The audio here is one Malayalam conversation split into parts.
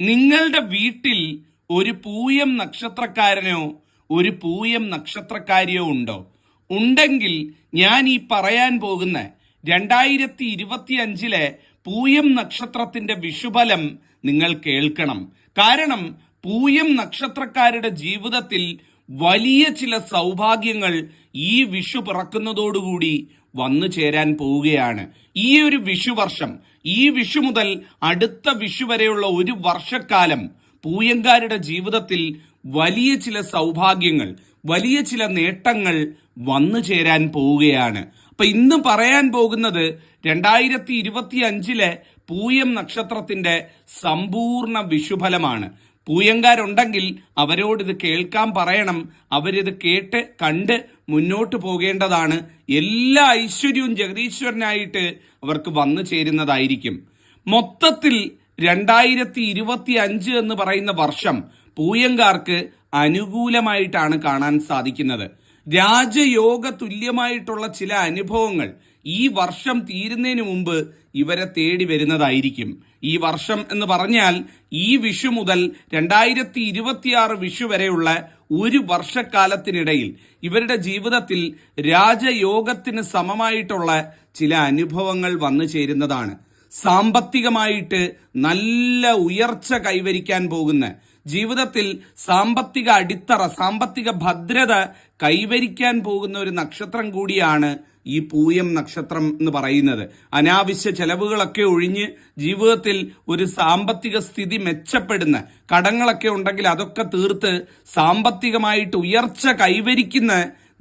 നിങ്ങളുടെ വീട്ടിൽ ഒരു പൂയം നക്ഷത്രക്കാരനോ ഒരു പൂയം നക്ഷത്രക്കാരിയോ ഉണ്ടോ? ഉണ്ടെങ്കിൽ ഞാൻ ഈ പറയാൻ പോകുന്ന രണ്ടായിരത്തി ഇരുപത്തി അഞ്ചിലെ പൂയം നക്ഷത്രത്തിന്റെ വിഷുഫലം നിങ്ങൾ കേൾക്കണം. കാരണം പൂയം നക്ഷത്രക്കാരുടെ ജീവിതത്തിൽ വലിയ ചില സൗഭാഗ്യങ്ങൾ ഈ വിഷു പിറക്കുന്നതോടുകൂടി വന്നു ചേരാൻ പോവുകയാണ്. ഈ ഒരു വിഷു വർഷം ഈ വിഷു മുതൽ അടുത്ത വിഷു വരെയുള്ള ഒരു വർഷക്കാലം പൂയങ്കാരുടെ ജീവിതത്തിൽ വലിയ ചില സൗഭാഗ്യങ്ങൾ വലിയ ചില നേട്ടങ്ങൾ വന്നു ചേരാൻ പോവുകയാണ്. അപ്പൊ ഇന്ന് പറയാൻ പോകുന്നത് രണ്ടായിരത്തി ഇരുപത്തി അഞ്ചിലെ പൂയം നക്ഷത്രത്തിന്റെ സമ്പൂർണ വിഷുഫലമാണ്. പൂയങ്കാരുണ്ടെങ്കിൽ അവരോടിത് കേൾക്കാൻ പറയണം അവരിത് കേട്ട് കണ്ട് മുന്നോട്ട് പോകേണ്ടതാണ്. എല്ലാ ഐശ്വര്യവും ജഗദീശ്വരനായിട്ട് അവർക്ക് വന്നു ചേരുന്നതായിരിക്കും. മൊത്തത്തിൽ രണ്ടായിരത്തി ഇരുപത്തി അഞ്ച് എന്ന് പറയുന്ന വർഷം പൂയങ്കാർക്ക് അനുകൂലമായിട്ടാണ് കാണാൻ സാധിക്കുന്നത്. രാജയോഗ തുല്യമായിട്ടുള്ള ചില അനുഭവങ്ങൾ ഈ വർഷം തീരുന്നതിന് മുമ്പ് ഇവരെ തേടി വരുന്നതായിരിക്കും. ഈ വർഷം എന്ന് പറഞ്ഞാൽ ഈ വിഷു മുതൽ രണ്ടായിരത്തി ഇരുപത്തിയാറ് വിഷു വരെയുള്ള ഒരു വർഷക്കാലത്തിനിടയിൽ ഇവരുടെ ജീവിതത്തിൽ രാജയോഗത്തിന് സമമായിട്ടുള്ള ചില അനുഭവങ്ങൾ വന്നു ചേരുന്നതാണ്. സാമ്പത്തികമായിട്ട് നല്ല ഉയർച്ച കൈവരിക്കാൻ പോകുന്ന ജീവിതത്തിൽ സാമ്പത്തിക അടിത്തറ സാമ്പത്തിക ഭദ്രത കൈവരിക്കാൻ പോകുന്ന ഒരു നക്ഷത്രം കൂടിയാണ് ഈ പൂയം നക്ഷത്രം എന്ന് പറയുന്നത്. അനാവശ്യ ചെലവുകളൊക്കെ ഒഴിഞ്ഞ് ജീവിതത്തിൽ ഒരു സാമ്പത്തിക സ്ഥിതി മെച്ചപ്പെടുന്ന കടങ്ങളൊക്കെ ഉണ്ടെങ്കിൽ അതൊക്കെ തീർത്ത് സാമ്പത്തികമായിട്ട് ഉയർച്ച കൈവരിക്കുന്ന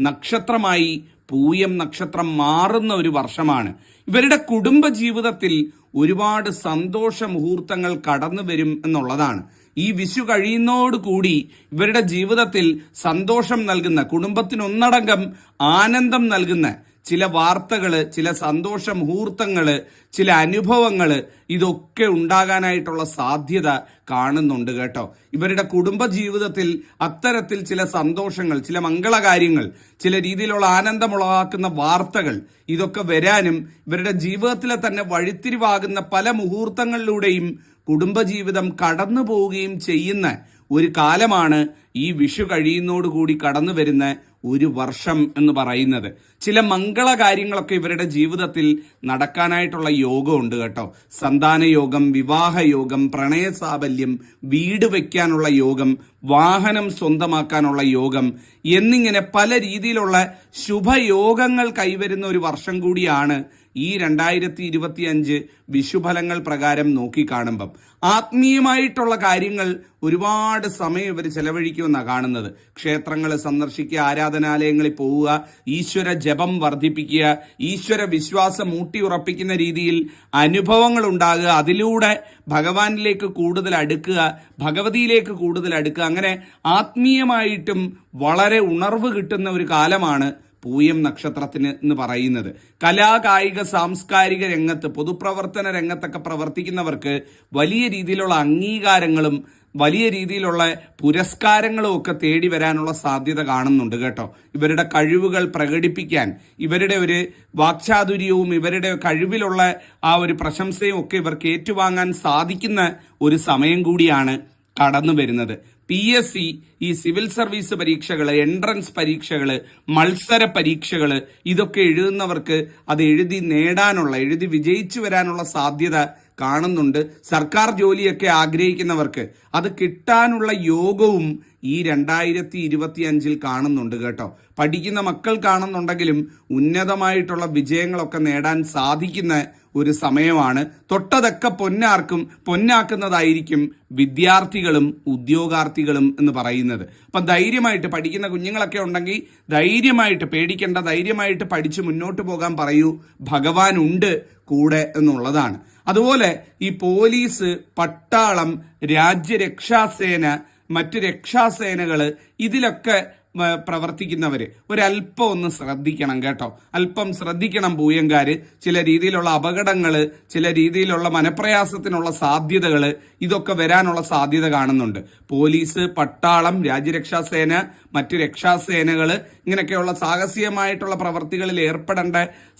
നക്ഷത്രമായി പൂയം നക്ഷത്രം മാറുന്ന ഒരു വർഷമാണ്. ഇവരുടെ കുടുംബ ജീവിതത്തിൽ ഒരുപാട് സന്തോഷ മുഹൂർത്തങ്ങൾ കടന്നു വരും എന്നുള്ളതാണ്. ഈ വിഷു കഴിയുന്നതോടുകൂടി ഇവരുടെ ജീവിതത്തിൽ സന്തോഷം നൽകുന്ന കുടുംബത്തിനൊന്നടങ്കം ആനന്ദം നൽകുന്ന ചില വാർത്തകൾ ചില സന്തോഷ മുഹൂർത്തങ്ങൾ ചില അനുഭവങ്ങൾ ഇതൊക്കെ ഉണ്ടാകാനായിട്ടുള്ള സാധ്യത കാണുന്നുണ്ട് കേട്ടോ. ഇവരുടെ കുടുംബ ജീവിതത്തിൽ അത്തരത്തിൽ ചില സന്തോഷങ്ങൾ ചില മംഗളകാര്യങ്ങൾ ചില രീതിയിലുള്ള ആനന്ദമുളവാക്കുന്ന വാർത്തകൾ ഇതൊക്കെ വരാനും ഇവരുടെ ജീവിതത്തിലെ തന്നെ വഴിത്തിരിവാകുന്ന പല മുഹൂർത്തങ്ങളിലൂടെയും കുടുംബജീവിതം കടന്നു പോവുകയും ചെയ്യുന്ന ഒരു കാലമാണ് ഈ വിഷു കഴിയുന്നതോടുകൂടി കടന്നു വരുന്ന ഒരു വർഷം എന്ന് പറയുന്നത്. ചില മംഗള കാര്യങ്ങളൊക്കെ ഇവരുടെ ജീവിതത്തിൽ നടക്കാനായിട്ടുള്ള യോഗമുണ്ട് കേട്ടോ. സന്താന യോഗം വിവാഹ യോഗം പ്രണയ വീട് വയ്ക്കാനുള്ള യോഗം വാഹനം സ്വന്തമാക്കാനുള്ള യോഗം എന്നിങ്ങനെ പല രീതിയിലുള്ള ശുഭയോഗങ്ങൾ കൈവരുന്ന ഒരു വർഷം കൂടിയാണ് ഈ രണ്ടായിരത്തി ഇരുപത്തി അഞ്ച് വിഷുഫലങ്ങൾ പ്രകാരം നോക്കിക്കാണുമ്പം ആത്മീയമായിട്ടുള്ള കാര്യങ്ങൾ ഒരുപാട് സമയം ഇവർ ചെലവഴിക്കുമെന്നാണ് കാണുന്നത്. ക്ഷേത്രങ്ങൾ സന്ദർശിക്കുക ആരാധനാലയങ്ങളിൽ പോവുക ഈശ്വര ജപം വർദ്ധിപ്പിക്കുക ഈശ്വര വിശ്വാസം ഊട്ടിയുറപ്പിക്കുന്ന രീതിയിൽ അനുഭവങ്ങൾ ഉണ്ടാകുക അതിലൂടെ ഭഗവാനിലേക്ക് കൂടുതൽ അടുക്കുക ഭഗവതിയിലേക്ക് കൂടുതൽ അടുക്കുക അങ്ങനെ ആത്മീയമായിട്ടും വളരെ ഉണർവ് കിട്ടുന്ന ഒരു കാലമാണ് പൂയം നക്ഷത്രത്തിന് എന്ന് പറയുന്നത്. കലാകായിക സാംസ്കാരിക രംഗത്ത് പൊതുപ്രവർത്തന രംഗത്തൊക്കെ പ്രവർത്തിക്കുന്നവർക്ക് വലിയ രീതിയിലുള്ള അംഗീകാരങ്ങളും വലിയ രീതിയിലുള്ള പുരസ്കാരങ്ങളും ഒക്കെ തേടി വരാനുള്ള സാധ്യത കാണുന്നുണ്ട് കേട്ടോ. ഇവരുടെ കഴിവുകൾ പ്രകടിപ്പിക്കാൻ ഇവരുടെ ഒരു വാക്ചാതുര്യവും ഇവരുടെ കഴിവിലുള്ള ആ ഒരു പ്രശംസയും ഒക്കെ ഇവർക്ക് ഏറ്റുവാങ്ങാൻ സാധിക്കുന്ന ഒരു സമയം കൂടിയാണ് കടന്നു വരുന്നത് പി എസ് സി ഈ സിവിൽ സർവീസ് പരീക്ഷകൾ എൻട്രൻസ് പരീക്ഷകൾ മത്സര പരീക്ഷകൾ ഇതൊക്കെ എഴുതുന്നവർക്ക് അത് എഴുതി നേടാനുള്ള എഴുതി വിജയിച്ചു വരാനുള്ള സാധ്യത കാണുന്നുണ്ട്. സർക്കാർ ജോലിയൊക്കെ ആഗ്രഹിക്കുന്നവർക്ക് അത് കിട്ടാനുള്ള യോഗവും ഈ രണ്ടായിരത്തി ഇരുപത്തി അഞ്ചിൽ കാണുന്നുണ്ട് കേട്ടോ. പഠിക്കുന്ന മക്കൾ കാണുന്നുണ്ടെങ്കിലും ഉന്നതമായിട്ടുള്ള വിജയങ്ങളൊക്കെ നേടാൻ സാധിക്കുന്ന ഒരു സമയമാണ്. തൊട്ടതൊക്കെ പൊന്നാർക്കും പൊന്നാക്കുന്നതായിരിക്കും വിദ്യാർത്ഥികളും ഉദ്യോഗാർത്ഥികളും എന്ന് പറയുന്നത്. അപ്പം ധൈര്യമായിട്ട് പഠിക്കുന്ന കുഞ്ഞുങ്ങളൊക്കെ ഉണ്ടെങ്കിൽ ധൈര്യമായിട്ട് പേടിക്കേണ്ട ധൈര്യമായിട്ട് പഠിച്ച് മുന്നോട്ട് പോകാൻ പറയൂ. ഭഗവാൻ ഉണ്ട് കൂടെ എന്നുള്ളതാണ്. അതുപോലെ ഈ പോലീസ് പട്ടാളം രാജ്യരക്ഷാസേന മറ്റ് രക്ഷാസേനകൾ ഇതിലൊക്കെ പ്രവർത്തിക്കുന്നവർ ഒരല്പം ഒന്ന് ശ്രദ്ധിക്കണം കേട്ടോ. അല്പം ശ്രദ്ധിക്കണം പൂയങ്കാര് ചില രീതിയിലുള്ള അപകടങ്ങൾ ചില രീതിയിലുള്ള മനപ്രയാസത്തിനുള്ള സാധ്യതകൾ ഇതൊക്കെ വരാനുള്ള സാധ്യത കാണുന്നുണ്ട്. പോലീസ് പട്ടാളം രാജ്യരക്ഷാസേന മറ്റ് രക്ഷാസേനകൾ ഇങ്ങനെയൊക്കെയുള്ള സാഹസികമായിട്ടുള്ള പ്രവർത്തികളിൽ ഏർപ്പെടേണ്ട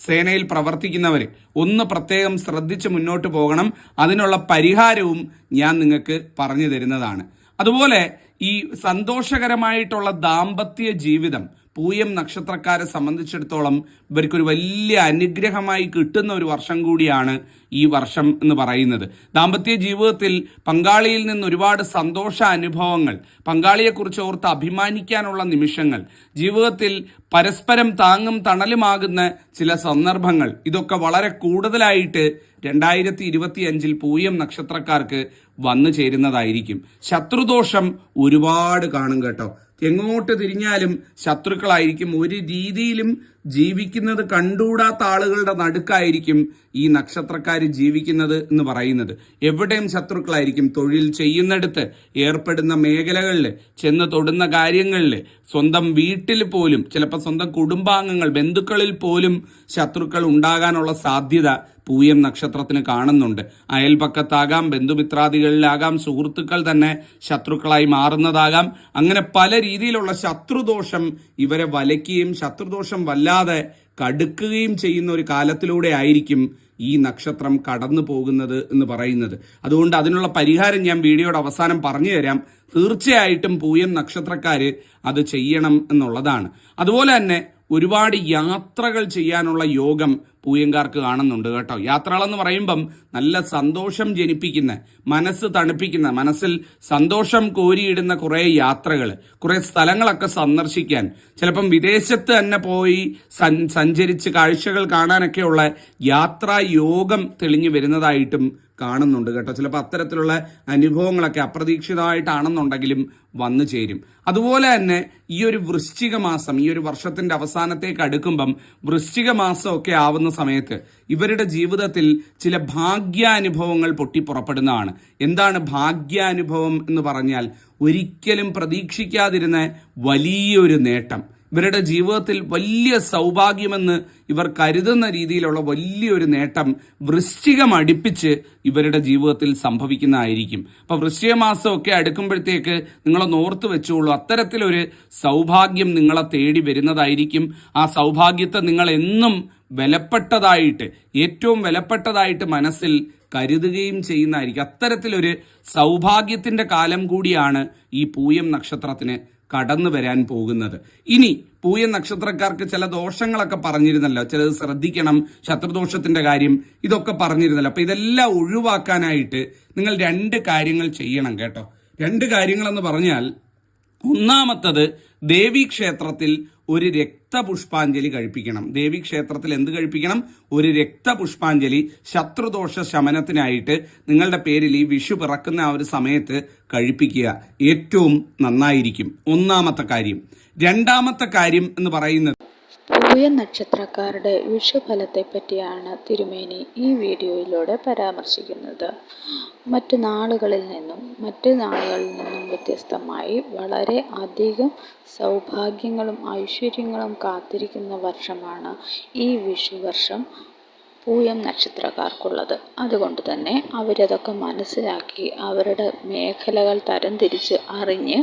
സേനയിൽ പ്രവർത്തിക്കുന്നവർ ഒന്ന് പ്രത്യേകം ശ്രദ്ധിച്ച് മുന്നോട്ട് പോകണം. അതിനുള്ള പരിഹാരവും ഞാൻ നിങ്ങൾക്ക് പറഞ്ഞു തരുന്നതാണ്. അതുപോലെ ഈ സന്തോഷകരമായിട്ടുള്ള ദാമ്പത്യ ജീവിതം പൂയം നക്ഷത്രക്കാരെ സംബന്ധിച്ചിടത്തോളം ഇവർക്കൊരു വലിയ അനുഗ്രഹമായി കിട്ടുന്ന ഒരു വർഷം കൂടിയാണ് ഈ വർഷം എന്ന് പറയുന്നത്. ദാമ്പത്യ ജീവിതത്തിൽ പങ്കാളിയിൽ നിന്ന് ഒരുപാട് സന്തോഷ അനുഭവങ്ങൾ പങ്കാളിയെക്കുറിച്ച് ഓർത്ത് അഭിമാനിക്കാനുള്ള നിമിഷങ്ങൾ ജീവിതത്തിൽ പരസ്പരം താങ്ങും തണലുമാകുന്ന ചില സന്ദർഭങ്ങൾ ഇതൊക്കെ വളരെ കൂടുതലായിട്ട് രണ്ടായിരത്തി ഇരുപത്തി അഞ്ചിൽ പൂയം നക്ഷത്രക്കാർക്ക് വന്നു ചേരുന്നതായിരിക്കും. ശത്രുദോഷം ഒരുപാട് കാണും കേട്ടോ. എങ്ങോട്ട് തിരിഞ്ഞാലും ശത്രുക്കളായിരിക്കും. ഒരു രീതിയിലും ജീവിക്കുന്നത് കണ്ടുകൂടാത്ത ആളുകളുടെ നടുക്കായിരിക്കും ഈ നക്ഷത്രക്കാർ ജീവിക്കുന്നത് എന്ന് പറയുന്നത്. എവിടെയും ശത്രുക്കളായിരിക്കും. തൊഴിൽ ചെയ്യുന്നിടത്ത് ഏർപ്പെടുന്ന മേഖലകളിൽ ചെന്ന് തൊടുന്ന കാര്യങ്ങളിൽ സ്വന്തം വീട്ടിൽ പോലും ചിലപ്പോൾ സ്വന്തം കുടുംബാംഗങ്ങൾ ബന്ധുക്കളിൽ പോലും ശത്രുക്കൾ ഉണ്ടാകാനുള്ള സാധ്യത പൂയം നക്ഷത്രത്തിന് കാണുന്നുണ്ട്. അയൽപക്കത്താകാം ബന്ധുമിത്രാദികളിലാകാം സുഹൃത്തുക്കൾ തന്നെ ശത്രുക്കളായി മാറുന്നതാകാം. അങ്ങനെ പല രീതിയിലുള്ള ശത്രുദോഷം ഇവരെ വലയ്ക്കുകയും ശത്രുദോഷം വല്ലാതെ കടുക്കുകയും ചെയ്യുന്ന ഒരു കാലത്തിലൂടെ ആയിരിക്കും ഈ നക്ഷത്രം കടന്നു പോകുന്നത് എന്ന് പറയുന്നത്. അതുകൊണ്ട് അതിനുള്ള പരിഹാരം ഞാൻ വീഡിയോയുടെ അവസാനം പറഞ്ഞു തരാം. തീർച്ചയായിട്ടും പൂയം നക്ഷത്രക്കാര് അത് ചെയ്യണം എന്നുള്ളതാണ്. അതുപോലെ തന്നെ ഒരുപാട് യാത്രകൾ ചെയ്യാനുള്ള യോഗം പൂയങ്കാർക്ക് കാണുന്നുണ്ട് കേട്ടോ. യാത്രകളെന്ന് പറയുമ്പം നല്ല സന്തോഷം ജനിപ്പിക്കുന്ന മനസ്സ് തണുപ്പിക്കുന്ന മനസ്സിൽ സന്തോഷം കോരിയിടുന്ന കുറേ യാത്രകൾ കുറേ സ്ഥലങ്ങളൊക്കെ സന്ദർശിക്കാൻ. ചിലപ്പം വിദേശത്ത് തന്നെ പോയി സഞ്ചരിച്ച് കാഴ്ചകൾ കാണാനൊക്കെയുള്ള യാത്രാ യോഗം തെളിഞ്ഞു വരുന്നതായിട്ടും കാണുന്നുണ്ട് കേട്ടോ. ചിലപ്പോൾ അത്തരത്തിലുള്ള അനുഭവങ്ങളൊക്കെ അപ്രതീക്ഷിതമായിട്ടാണെന്നുണ്ടെങ്കിലും വന്നു ചേരും. അതുപോലെ തന്നെ ഈ ഒരു വൃശ്ചിക മാസം ഈ ഒരു വർഷത്തിന്റെ അവസാനത്തേക്ക് അടുക്കുമ്പം വൃശ്ചിക മാസമൊക്കെ ആവുന്ന സമയത്ത് ഇവരുടെ ജീവിതത്തിൽ ചില ഭാഗ്യാനുഭവങ്ങൾ പൊട്ടിപ്പുറപ്പെടുന്നതാണ്. എന്താണ് ഭാഗ്യാനുഭവം എന്ന് പറഞ്ഞാൽ ഒരിക്കലും പ്രതീക്ഷിക്കാതിരുന്ന വലിയൊരു നേട്ടം. ഇവരുടെ ജീവിതത്തിൽ വലിയ സൗഭാഗ്യമെന്ന് ഇവർ കരുതുന്ന രീതിയിലുള്ള വലിയൊരു നേട്ടം വൃശ്ചികം അടുപ്പിച്ച് ഇവരുടെ ജീവിതത്തിൽ സംഭവിക്കുന്നതായിരിക്കും. അപ്പൊ വൃശ്ചിക മാസമൊക്കെ അടുക്കുമ്പോഴത്തേക്ക് നിങ്ങളൊന്ന് ഓർത്ത് വെച്ചോളൂ. അത്തരത്തിലൊരു സൗഭാഗ്യം നിങ്ങളെ തേടി വരുന്നതായിരിക്കും. ആ സൗഭാഗ്യത്തെ നിങ്ങൾ എന്നും വിലപ്പെട്ടതായിട്ട് ഏറ്റവും വിലപ്പെട്ടതായിട്ട് മനസ്സിൽ കരുതുകയും ചെയ്യുന്നതായിരിക്കും. അത്തരത്തിലൊരു സൗഭാഗ്യത്തിന്റെ കാലം കൂടിയാണ് ഈ പൂയം നക്ഷത്രത്തിന് കടന്നു വരാൻ പോകുന്നത്. ഇനി പൂയ നക്ഷത്രക്കാർക്ക് ചില ദോഷങ്ങളൊക്കെ പറഞ്ഞിരുന്നല്ലോ. ചിലത് ശ്രദ്ധിക്കണം ശത്രുദോഷത്തിന്റെ കാര്യം ഇതൊക്കെ പറഞ്ഞിരുന്നല്ലോ. അപ്പൊ ഇതെല്ലാം ഒഴിവാക്കാനായിട്ട് നിങ്ങൾ രണ്ട് കാര്യങ്ങൾ ചെയ്യണം കേട്ടോ. രണ്ട് കാര്യങ്ങളെന്ന് പറഞ്ഞാൽ ഒന്നാമത്തത് ദേവീക്ഷേത്രത്തിൽ ഒരു രക്തപുഷ്പാഞ്ജലി കഴിപ്പിക്കണം. ദേവീക്ഷേത്രത്തിൽ എന്ത് കഴിപ്പിക്കണം? ഒരു രക്തപുഷ്പാഞ്ജലി ശത്രുദോഷ ശമനത്തിനായിട്ട് നിങ്ങളുടെ പേരിൽ ഈ വിഷു പിറക്കുന്ന ആ ഒരു സമയത്ത് കഴിപ്പിക്കുക. ഏറ്റവും നന്നായിരിക്കും. ഒന്നാമത്തെ കാര്യം. രണ്ടാമത്തെ കാര്യം എന്ന് പറയുന്നത് പൂയ നക്ഷത്രക്കാരുടെ വിഷുഫലത്തെ പറ്റിയാണ് തിരുമേനി ഈ വീഡിയോയിലൂടെ പരാമർശിക്കുന്നത്. മറ്റു നാളുകളിൽ നിന്നും മറ്റു നാളുകളിൽ നിന്നും വ്യത്യസ്തമായി വളരെ അധികം സൗഭാഗ്യങ്ങളും ഐശ്വര്യങ്ങളും കാത്തിരിക്കുന്ന വർഷമാണ് ഈ വിഷുവർഷം. പൂയം നക്ഷത്രക്കാർക്കുള്ളത്. അതുകൊണ്ട് തന്നെ അവരതൊക്കെ മനസ്സിലാക്കി അവരുടെ മേഖലകൾ തരംതിരിച്ച് അറിഞ്ഞ്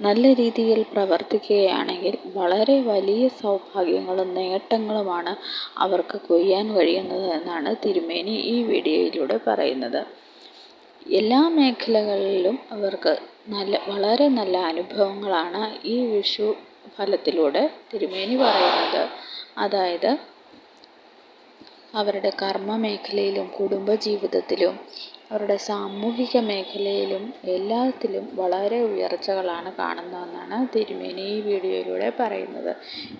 നല്ല രീതിയിൽ പ്രവർത്തിക്കുകയാണെങ്കിൽ വളരെ വലിയ സൗഭാഗ്യങ്ങളും നേട്ടങ്ങളുമാണ് അവർക്ക് കൊയ്യാൻ കഴിയുന്നത് എന്നാണ് തിരുമേനി ഈ വീഡിയോയിലൂടെ പറയുന്നത്. എല്ലാ മേഖലകളിലും അവർക്ക് നല്ല വളരെ നല്ല അനുഭവങ്ങളാണ് ഈ വിഷു ഫലത്തിലൂടെ തിരുമേനി പറയുന്നത്. അതായത് അവരുടെ കർമ്മ മേഖലയിലും കുടുംബജീവിതത്തിലും അവരുടെ സാമൂഹിക മേഖലയിലും എല്ലാത്തിലും വളരെ ഉയർച്ചകളാണ് കാണുന്നതെന്നാണ് തിരുമേനി ഈ വീഡിയോയിലൂടെ പറയുന്നത്.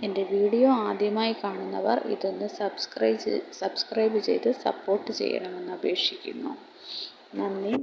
എന്റെ വീഡിയോ ആദ്യമായി കാണുന്നവർ ഇതൊന്ന് സബ്സ്ക്രൈബ് സബ്സ്ക്രൈബ് ചെയ്ത് സപ്പോർട്ട് ചെയ്യണമെന്ന് അപേക്ഷിക്കുന്നു. നന്ദി.